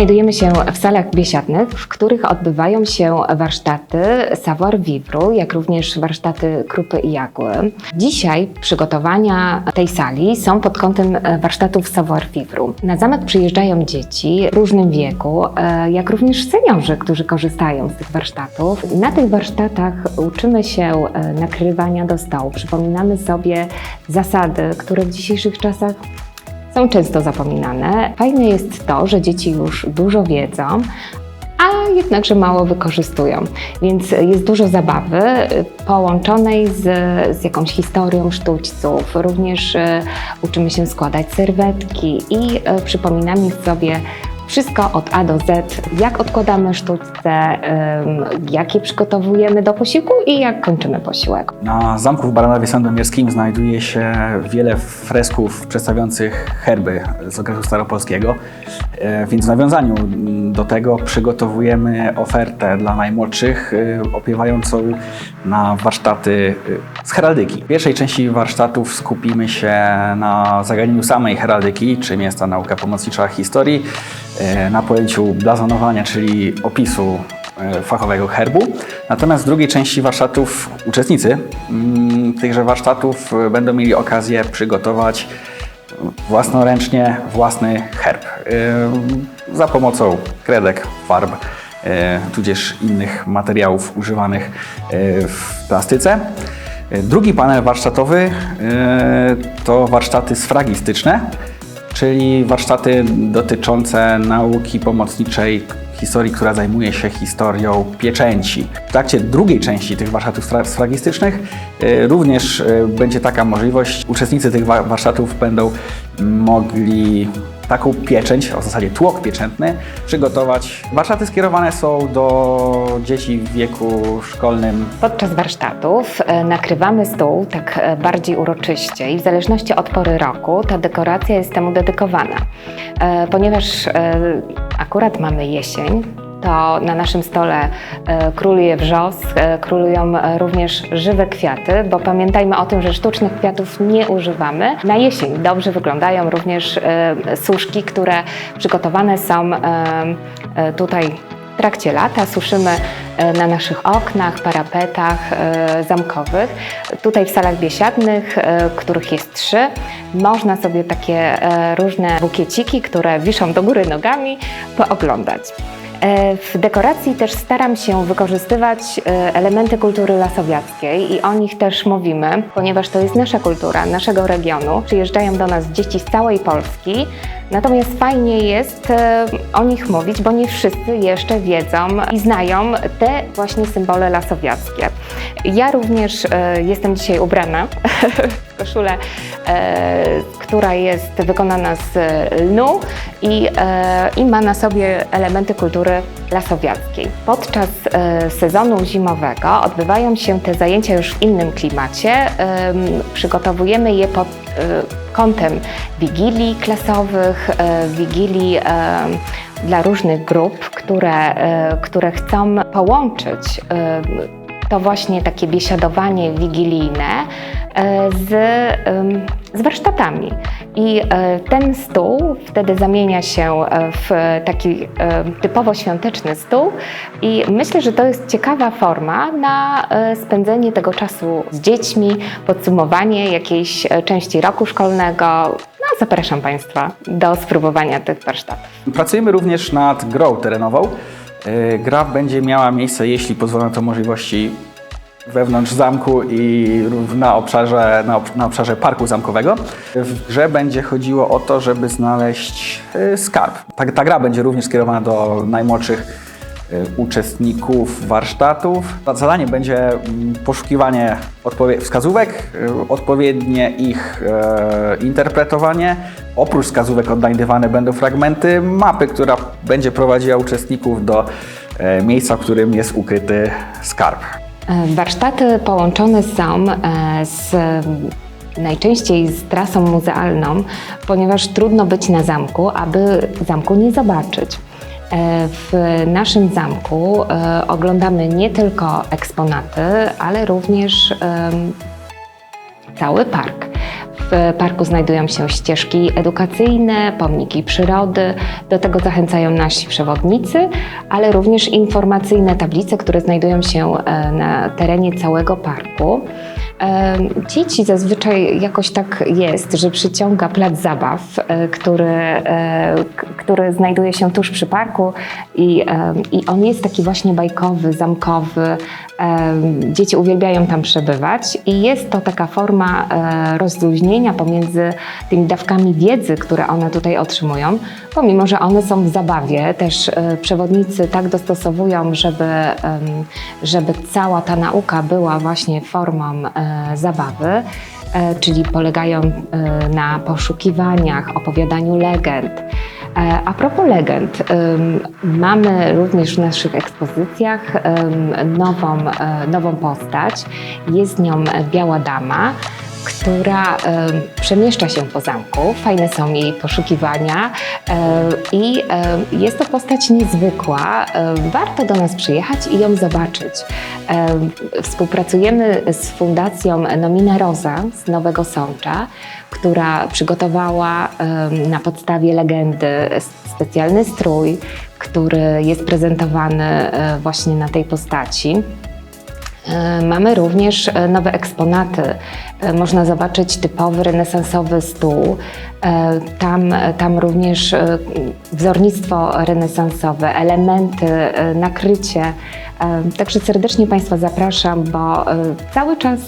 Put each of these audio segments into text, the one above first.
Znajdujemy się w salach biesiadnych, w których odbywają się warsztaty savoir vivre, jak również warsztaty krupy i jagły. Dzisiaj przygotowania tej sali są pod kątem warsztatów savoir vivre. Na zamek przyjeżdżają dzieci w różnym wieku, e, jak również seniorzy, którzy korzystają z tych warsztatów. Na tych warsztatach uczymy się e, nakrywania do stołu, przypominamy sobie zasady, które w dzisiejszych czasach są często zapominane. Fajne jest to, że dzieci już dużo wiedzą, a jednakże mało wykorzystują. Więc jest dużo zabawy y, połączonej z, z jakąś historią sztućców. Również y, uczymy się składać serwetki i y, przypominamy sobie wszystko od A do Z, jak odkładamy sztućce, ym, jak je przygotowujemy do posiłku i jak kończymy posiłek. Na zamku w Baranowie Sandomierskim znajduje się wiele fresków przedstawiających herby z okresu staropolskiego, E, więc w nawiązaniu do tego przygotowujemy ofertę dla najmłodszych e, opiewającą na warsztaty e, z heraldyki. W pierwszej części warsztatów skupimy się na zagadnieniu samej heraldyki, czym jest ta nauka pomocnicza historii, na pojęciu blazonowania, czyli opisu e, fachowego herbu. Natomiast w drugiej części warsztatów uczestnicy mm, tychże warsztatów e, będą mieli okazję przygotować własnoręcznie własny herb e, za pomocą kredek, farb, e, tudzież innych materiałów używanych e, w plastyce. E, Drugi panel warsztatowy e, to warsztaty sfragistyczne, czyli warsztaty dotyczące nauki pomocniczej historii, która zajmuje się historią pieczęci. W trakcie drugiej części tych warsztatów sfragistycznych e, również e, będzie taka możliwość. Uczestnicy tych wa- warsztatów będą mogli taką pieczęć, a w zasadzie tłok pieczętny, przygotować. Warsztaty skierowane są do dzieci w wieku szkolnym Podczas warsztatów e, nakrywamy stół tak bardziej uroczyście i w zależności od pory roku ta dekoracja jest temu dedykowana. Ponieważ akurat mamy jesień, to na naszym stole e, króluje wrzos, e, królują e, również żywe kwiaty, bo pamiętajmy o tym, że sztucznych kwiatów nie używamy. Na jesień dobrze wyglądają również suszki, które przygotowane są tutaj trakcie lata suszymy e, na naszych oknach, parapetach e, zamkowych. Tutaj w salach biesiadnych, e, których jest trzy, można sobie takie różne bukieciki, które wiszą do góry nogami, pooglądać. E, W dekoracji też staram się wykorzystywać e, elementy kultury lasowiackiej i o nich też mówimy, ponieważ to jest nasza kultura, naszego regionu. Przyjeżdżają do nas dzieci z całej Polski, natomiast fajnie jest e, o nich mówić, bo nie wszyscy jeszcze wiedzą i znają te właśnie symbole lasowiackie. Ja również jestem dzisiaj ubrana koszulę, e, która jest wykonana z lnu i, e, i ma na sobie elementy kultury lasowiackiej. Podczas e, sezonu zimowego odbywają się te zajęcia już w innym klimacie. Em, Przygotowujemy je pod kątem wigilii klasowych, wigilii dla różnych grup, które, które chcą połączyć to właśnie takie biesiadowanie wigilijne e, z, z warsztatami. I e, ten stół wtedy zamienia się e, w taki typowo świąteczny stół i myślę, że to jest ciekawa forma na spędzenie tego czasu z dziećmi, podsumowanie jakiejś części roku szkolnego. No, zapraszam Państwa do spróbowania tych warsztatów. Pracujemy również nad grą terenową. Yy, Gra będzie miała miejsce, jeśli pozwolą to możliwości, wewnątrz zamku i na obszarze, na, na obszarze parku zamkowego. W grze będzie chodziło o to, żeby znaleźć yy, skarb. Ta, ta gra będzie również skierowana do najmłodszych uczestników warsztatów. Zadanie będzie mm, poszukiwanie wskazówek, y, odpowiednie ich e, interpretowanie. Oprócz wskazówek odnajdywane będą fragmenty mapy, która będzie prowadziła uczestników do e, miejsca, w którym jest ukryty skarb. E, Warsztaty połączone są e, z najczęściej z trasą muzealną, ponieważ trudno być na zamku, aby zamku nie zobaczyć. E, W naszym zamku e, oglądamy nie tylko eksponaty, ale również cały park. W parku znajdują się ścieżki edukacyjne, pomniki przyrody. Do tego zachęcają nasi przewodnicy, ale również informacyjne tablice, które znajdują się e, na terenie całego parku. Dzieci zazwyczaj jakoś tak jest, że przyciąga plac zabaw, e, który, e, który znajduje się tuż przy parku i, i on jest taki właśnie bajkowy, zamkowy. Dzieci uwielbiają tam przebywać i jest to taka forma e, rozluźnienia pomiędzy tymi dawkami wiedzy, które one tutaj otrzymują, pomimo że one są w zabawie. Też przewodnicy tak dostosowują, żeby, żeby cała ta nauka była właśnie formą zabawy, e, czyli polegają e, na poszukiwaniach, opowiadaniu legend. E, A propos legend, mamy również w naszych ekspozycjach nową, e, nową postać. Jest nią Biała Dama, która em, przemieszcza się po zamku. Fajne są jej poszukiwania i jest to postać niezwykła. Warto do nas przyjechać i ją zobaczyć. Em, Współpracujemy z Fundacją Nomina Rosa z Nowego Sącza, która przygotowała na podstawie legendy specjalny strój, który jest prezentowany e, właśnie na tej postaci. E, Mamy również e, nowe eksponaty. E, Można zobaczyć typowy renesansowy stół. Tam, tam również wzornictwo renesansowe, elementy, nakrycie. Także serdecznie Państwa zapraszam, bo cały czas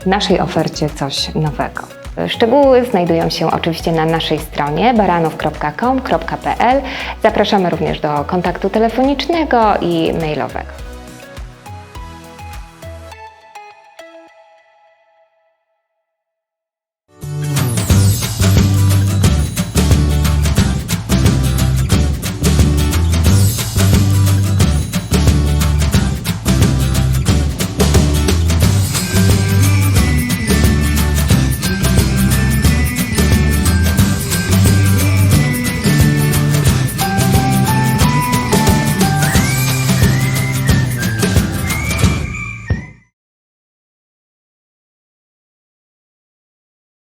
w naszej ofercie coś nowego. Szczegóły znajdują się oczywiście na naszej stronie baranów.com.pl. Zapraszamy również do kontaktu telefonicznego i mailowego.